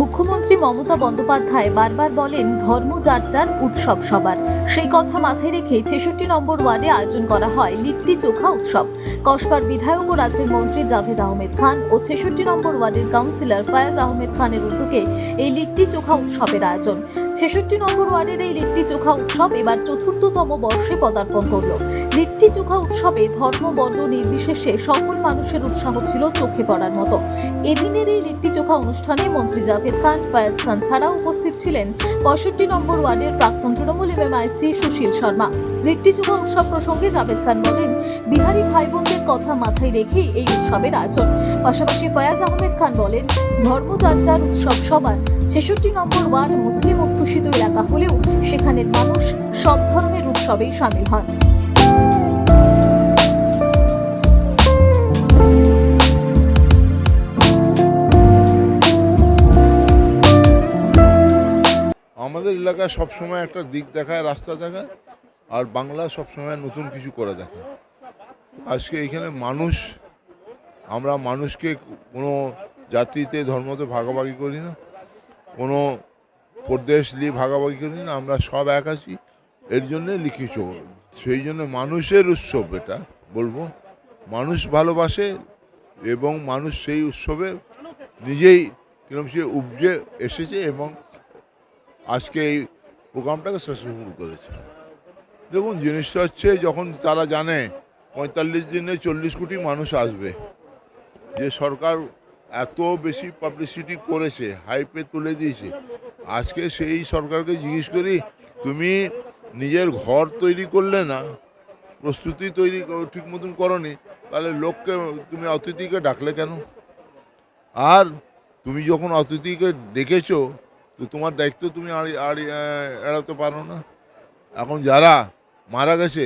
মুখ্যমন্ত্রী মমতা বন্দ্যোপাধ্যায় বারবার বলেন, ধর্ম যার যার, উৎসব সবার। সেই কথা মাথায় রেখে ছেষট্টি নম্বর ওয়ার্ডে আয়োজন করা হয় লিট্টি চোখা উৎসব। কসবার বিধায়ক ও রাজ্যের মন্ত্রী জাভেদ আহমেদ খান ও ছেষট্টি নম্বর ওয়ার্ডের কাউন্সিলর ফায়াজ আহমেদ খানের উদ্যোগে এই লিট্টি চোখা উৎসবের আয়োজন। ছেষট্টি নম্বর ওয়ার্ডের এই লিট্টি চোখা উৎসব এবার চতুর্থতম বর্ষে পদার্পণ করল। লিট্টি চোখা উৎসবে ধর্ম, বর্ণ, নির্বিশেষে সকল মানুষের উৎসাহ ছিল চোখে পড়ার মতো। এদিনের এই লিট্টি চোখা অনুষ্ঠানে মন্ত্রী জাভেদ খান ফয়াজ খান ছাড়াও উপস্থিত ছিলেন পঁয়ষট্টি নম্বর ওয়ার্ডের প্রাক্তন তৃণমূল এম এমএমআইসি সুশীল শর্মা। লিট্টি চোখা উৎসব প্রসঙ্গে জাভেদ খান বলেন, বিহারি ভাই বোনদের কথা মাথায় রেখে এই উৎসবের আয়োজন। পাশাপাশি ফয়াজ আহমেদ খান বলেন, ধর্ম যার উৎসব সবার। ছেষট্টি নম্বর ওয়ার্ড মুসলিম অধ্যুষিত এলাকা হলেও সেখানের মানুষ সব ধরনের উৎসবেই সামিল হন। এলাকায় সবসময় একটা দিক দেখায়, রাস্তা দেখায়, আর বাংলা সবসময় নতুন কিছু করে দেখায়। আজকে এখানে মানুষ, আমরা মানুষকে কোনো জাতিতে, ধর্মতে ভাগাভাগি করি না, কোনো প্রদেশ নিয়ে ভাগাভাগি করি না, আমরা সব এক আছি। এর জন্যে লিখি চোখ সেই জন্য মানুষের উৎসব এটা, বলব। মানুষ ভালোবাসে এবং মানুষ সেই উৎসবে নিজেই কিরম সে উপজে এসেছে এবং আজকে এই প্রোগ্রামটাকে সাকসেসফুল করেছে। দেখুন, জিনিসটা হচ্ছে যখন তারা জানে পঁয়তাল্লিশ দিনে চল্লিশ কোটি মানুষ আসবে, যে সরকার এত বেশি পাবলিসিটি করেছে হাইপে তুলে দিয়েছে, আজকে সেই সরকারকে জিজ্ঞেস করি, তুমি নিজের ঘর তৈরি করলে না, প্রস্তুতি তৈরি ঠিক মতন করনি, তাহলে লোককে, তুমি অতিথিকে ডাকলে কেন? আর তুমি যখন অতিথিকে ডেকেছো তো তোমার দায়িত্ব তুমি এড়াতে পারো না। এখন যারা মারা গেছে,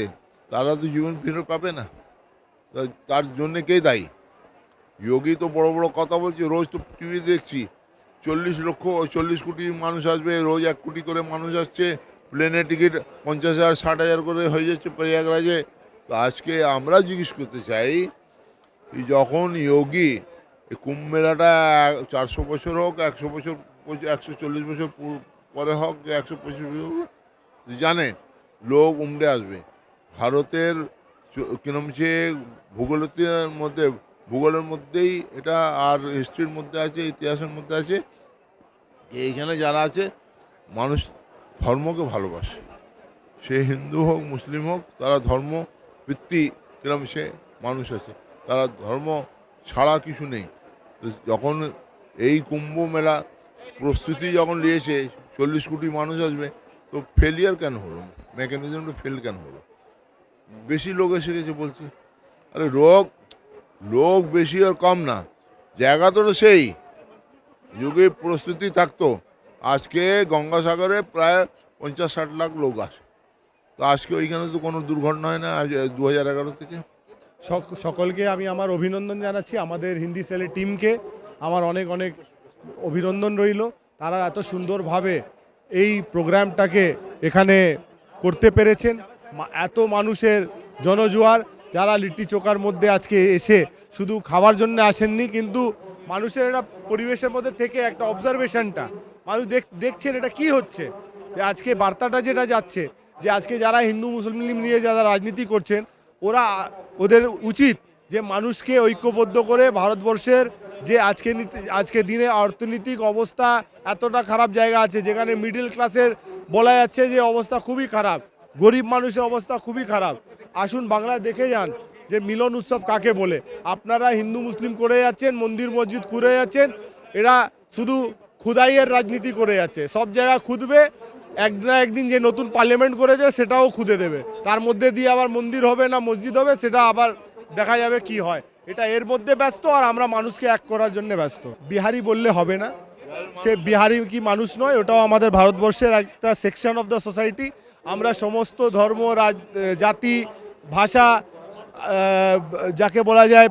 তারা তো জীবন ফিরে পাবে না। তার জন্য কে দায়ী? যোগী তো বড় বড় কথা বলছে, রোজ তো টিভি দেখছি। চল্লিশ লক্ষ, চল্লিশ কোটি মানুষ আসবে, রোজ এক কোটি করে মানুষ আসছে। প্লেনের টিকিট পঞ্চাশ হাজার, ষাট হাজার করে হয়ে যাচ্ছে প্রয়াগরাজে। তো আজকে আমরা জিজ্ঞেস করতে চাই যখন যোগী এই কুম্ভ মেলাটা চারশো বছর হোক, একশো বছর, একশো চল্লিশ বছর পরে হোক, একশো পঁচিশ বছর জানে, লোক উমড়ে আসবে। ভারতের কিরম যে ভূগোলের মধ্যে, ভূগোলের মধ্যেই এটা আর হিস্ট্রির মধ্যে আছে, ইতিহাসের মধ্যে আছে এইখানে যারা আছে, মানুষ ধর্মকে ভালোবাসে। সে হিন্দু হোক, মুসলিম হোক, তারা ধর্ম ভিত্তি কিরম সে মানুষ আছে। তারা ধর্ম ছাড়া কিছু নেই। তো যখন এই কুম্ভ মেলা প্রস্তুতি যখন নিয়েছে, চল্লিশ কোটি মানুষ আসবে, তো ফেলিয়ার কেন হলো? মেকানিজমটা ফেল কেন হলো? বেশি লোক এসে গেছে বলছে। আরে রোগ, লোক বেশি আর কম না। জায়গা তো সেই। যুগে প্রস্তুতি থাকতো। আজকে গঙ্গাসাগরে প্রায় পঞ্চাশ ষাট লাখ লোক আসে। তো আজকে ওইখানে তো কোনো দুর্ঘটনা হয় না দু হাজার এগারো থেকে। সকলকে আমি আমার অভিনন্দন জানাচ্ছি, আমাদের হিন্দি সেলের টিমকে। আমার অনেক অনেক অভিনন্দন রইল। তারা এত সুন্দরভাবে এই প্রোগ্রামটাকে এখানে করতে পেরেছেন। এত মানুষের জনজোয়ার, যারা লিট্টি চোকার মধ্যে আজকে এসে শুধু খাওয়ার জন্য আসেননি, কিন্তু মানুষের একটা পরিবেশের মধ্যে থেকে একটা অবজারভেশনটা মানুষ দেখ, দেখছেন এটা কি হচ্ছে? যে আজকে বার্তাটা যেটা যাচ্ছে, যে আজকে যারা হিন্দু, মুসলিম নিয়ে যারা রাজনীতি করছেন ওরা ওদের উচিত যে মানুষকে ঐক্যবদ্ধ করে ভারতবর্ষের যে আজকে আজকে দিনে অর্থনৈতিক অবস্থা এতটা খারাপ জায়গা আছে, যেখানে মিডল ক্লাসের বলা যাচ্ছে যে অবস্থা খুবই খারাপ, গরিব মানুষের অবস্থা খুবই খারাপ। আসুন বাংলায় দেখে যান যে মিলন উৎসব কাকে বলে। আপনারা হিন্দু, মুসলিম করে যাচ্ছেন, মন্দির, মসজিদ ঘুরে যাচ্ছেন, এরা শুধু খুদাইয়ের রাজনীতি করে যাচ্ছে। সব জায়গায় খুদবে এক না একদিন যে নতুন পার্লামেন্ট করেছে সেটাও খুদে দেবে। তার মধ্যে দিয়ে আবার মন্দির হবে না মসজিদ হবে, সেটা আবার দেখা যাবে কি হয়। এটা এর মধ্যে ব্যস্ত আর আমরা মানুষকে এক করার জন্য ব্যস্ত। বিহারি বললে হবে না। সে বিহারি কি মানুষ নয়, ওটাও আমাদের ভারতবর্ষের একটা সেকশন অফ দ্য সোসাইটি আমরা সমস্ত ধর্ম, রাজ, জাতি, ভাষা যাকে বলা যায়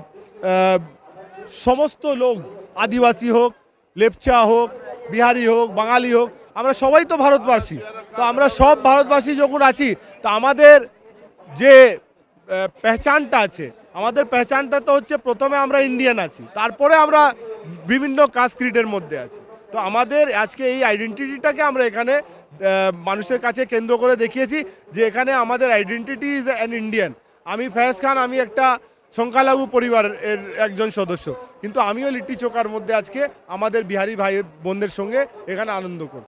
সমস্ত লোক, আদিবাসী হোক, লেপচা হোক, বিহারি হোক, বাঙালি হোক আমরা সবাই তো ভারতবাসী। তো আমরা সব ভারতবাসী যখন আছি, তা আমাদের যে পেহচানটা আছে, আমাদের পেহচানটা তো হচ্ছে প্রথমে আমরা ইন্ডিয়ান আছি, তারপরে আমরা বিভিন্ন কাস্ট ক্রিডের মধ্যে আছি। তো আমাদের আজকে এই আইডেন্টিটিটাকে আমরা এখানে মানুষের কাছে কেন্দ্র করে দেখিয়েছি যে এখানে আমাদের আইডেন্টিটি ইজ অ্যান ইন্ডিয়ান আমি ফয়াজ খান, আমি একটা সংখ্যালঘু পরিবারের একজন সদস্য, কিন্তু আমিও লিট্টি চোকার মধ্যে আজকে আমাদের বিহারি ভাই বোনদের সঙ্গে এখানে আনন্দ করছি।